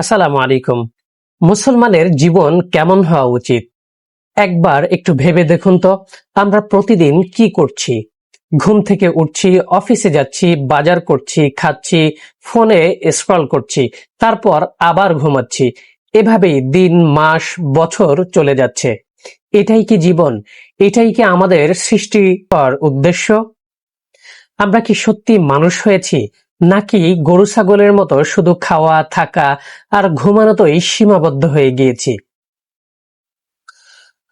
আসসালামু আলাইকুম। মুসলমানের জীবন কেমন হওয়া উচিত? একবার একটু ভেবে দেখুন তো, আমরা প্রতিদিন কি করছি? ঘুম থেকে উঠছি, অফিসে যাচ্ছি, বাজার করছি, খাচ্ছি, ফোনে স্ক্রল করছি, তারপর আবার ঘুমাচ্ছি। এভাবেই দিন, মাস, বছর চলে যাচ্ছে। এটাই কি জীবন? এটাই কি আমাদের সৃষ্টিকর উদ্দেশ্য? আমরা কি সত্যি মানুষ হয়েছি? নাকি গরু ছাগলের মতো শুধু খাওয়া, থাকা আর ঘুমানোতেই সীমাবদ্ধ হয়ে গিয়েছি।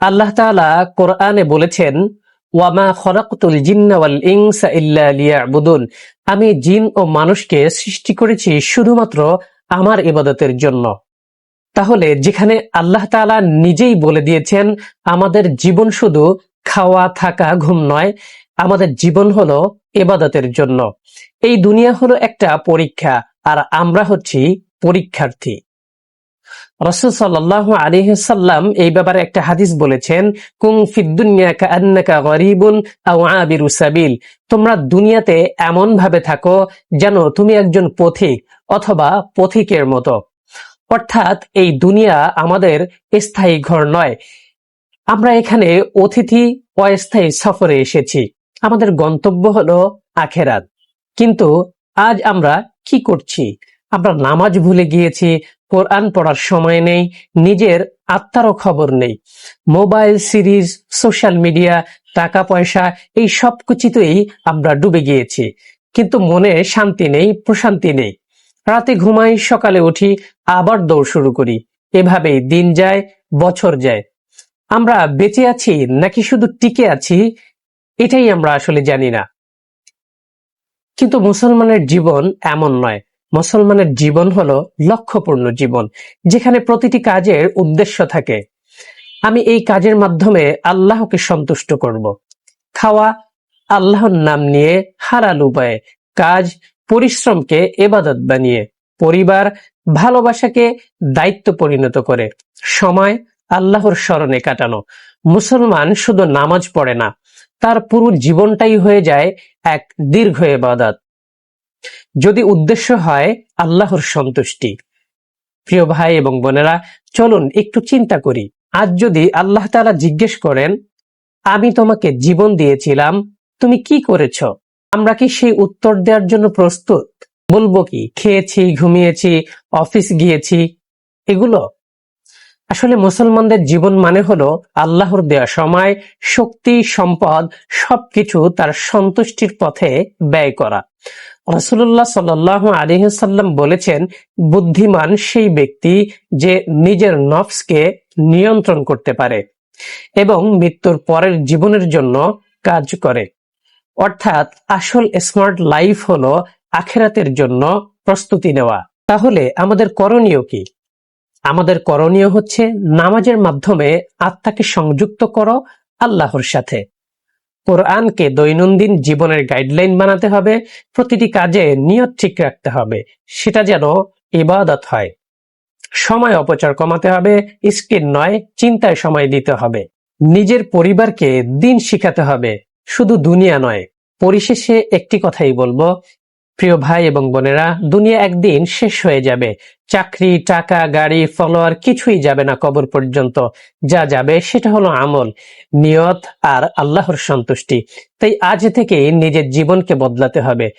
আল্লাহ তাআলা কোরআনে বলেছেন, ওয়ামা খরাকতুল জিন্না ওয়াল ইনসা ইল্লা লিয়াবুদুন। আমি জিন ও মানুষকে সৃষ্টি করেছি শুধুমাত্র আমার ইবাদতের জন্য। তাহলে যেখানে আল্লাহ তাআলা নিজেই বলে দিয়েছেন, আমাদের জীবন শুধু খাওয়া, থাকা, ঘুম নয় আমাদের জীবন হলো এবাদতের জন্য। এই দুনিয়া হলো একটা পরীক্ষা, আর আমরা হচ্ছি পরীক্ষার্থী। রসুল সাল্লাহ আলিহাল্লাম এই ব্যাপারে একটা হাদিস বলেছেন কুং তোমরা দুনিয়াতে এমন ভাবে থাকো যেন তুমি একজন পথিক অথবা পথিকের মতো। অর্থাৎ এই দুনিয়া আমাদের স্থায়ী ঘর নয়। আমরা এখানে অতিথি অস্থায়ী সফরে এসেছি। আমাদের গন্তব্য হলো আখেরাত। কিন্তু আজ আমরা কি করছি? আমরা নামাজ ভুলে গিয়েছি, কোরআন পড়ার সময় নেই, নিজের আত্মারও খবর নেই। মোবাইল সিরিজ, সোশ্যাল মিডিয়া টাকা পয়সা এই সব কিছুতেই আমরা ডুবে গিয়েছি। কিন্তু মনে শান্তি নেই, প্রশান্তি নেই। রাতে ঘুমাই, সকালে উঠি, আবার দৌড় শুরু করি। এভাবেই দিন যায়, বছর যায়। আমরা বেঁচে আছি নাকি শুধু টিকে আছি? এটাই আমরা আসলে জানি না। কিন্তু মুসলমানের জীবন এমন নয়। মুসলমানের জীবন হলো লক্ষ্যপূর্ণ জীবন, যেখানে প্রতিটি কাজের উদ্দেশ্য থাকে। আমি এই কাজের মাধ্যমে আল্লাহকে সন্তুষ্ট করব। খাওয়া আল্লাহর নাম নিয়ে হারাল উপায়ে, কাজ পরিশ্রমকে এবাদত বানিয়ে, পরিবার ভালোবাসাকে দায়িত্ব পরিণত করে। সময় আল্লাহর স্মরণে কাটানো। মুসলমান শুধু নামাজ পড়ে না তার পুরো জীবনটাই হয়ে যায় এক দীর্ঘ এবাদাত যদি উদ্দেশ্য হয় আল্লাহর সন্তুষ্টি। প্রিয় ভাই এবং বোনেরা, চলুন একটু চিন্তা করি। আজ যদি আল্লাহ তাআলা জিজ্ঞেস করেন, আমি তোমাকে জীবন দিয়েছিলাম, তুমি কি করেছ? আমরা কি সেই উত্তর দেওয়ার জন্য প্রস্তুত? বলব কি, খেয়েছি, ঘুমিয়েছি, অফিস গিয়েছি। এগুলো আসলে মুসলমানদের জীবন মানে হলো আল্লাহর দেওয়া সময়, শক্তি, সম্পদ, সবকিছু তার সন্তুষ্টির পথে ব্যয় করা। রসুল্লাহ সাল আলিহাল্লাম বলেছেন, বুদ্ধিমান সেই ব্যক্তি যে নিজের নফসকে নিয়ন্ত্রণ করতে পারে এবং মৃত্যুর পরের জীবনের জন্য কাজ করে। অর্থাৎ আসল স্মার্ট লাইফ হলো আখেরাতের জন্য প্রস্তুতি নেওয়া। তাহলে আমাদের করণীয় কি? আমাদের করণীয় হচ্ছে নামাজের মাধ্যমে আত্মাকে সংযুক্ত করো আল্লাহর সাথে। কোরআনকে দৈনন্দিন জীবনের গাইডলাইন বানাতে হবে, প্রতিটি কাজে নিয়ত ঠিক রাখতে হবে, সেটা যেন ইবাদত হয়। সময় অপচয় কমাতে হবে, স্ক্রিন নয়, চিন্তায় সময় দিতে হবে। নিজের পরিবারকে দিন শিখাতে হবে, শুধু দুনিয়া নয়। পরিশেষে একটি কথাই বলব প্রিয় ভাই এবং বোনেরা, দুনিয়া একদিন শেষ হয়ে যাবে। চাকরি, টাকা, গাড়ি, ফলোয়ার কিছুই যাবে না কবর পর্যন্ত। যা যাবে সেটা হলো আমল, নিয়ত আর আল্লাহর সন্তুষ্টি। তাই আজ থেকে নিজের জীবনকে বদলাতে হবে।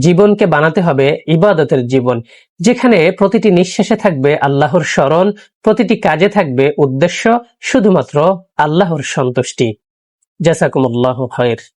জীবনকে বানাতে হবে ইবাদতের জীবন, যেখানে প্রতিটি নিঃশ্বাসে থাকবে আল্লাহর স্মরণ, প্রতিটি কাজে থাকবে উদ্দেশ্য, শুধুমাত্র আল্লাহর সন্তুষ্টি। জাসাকুমুল্লাহ খয়ের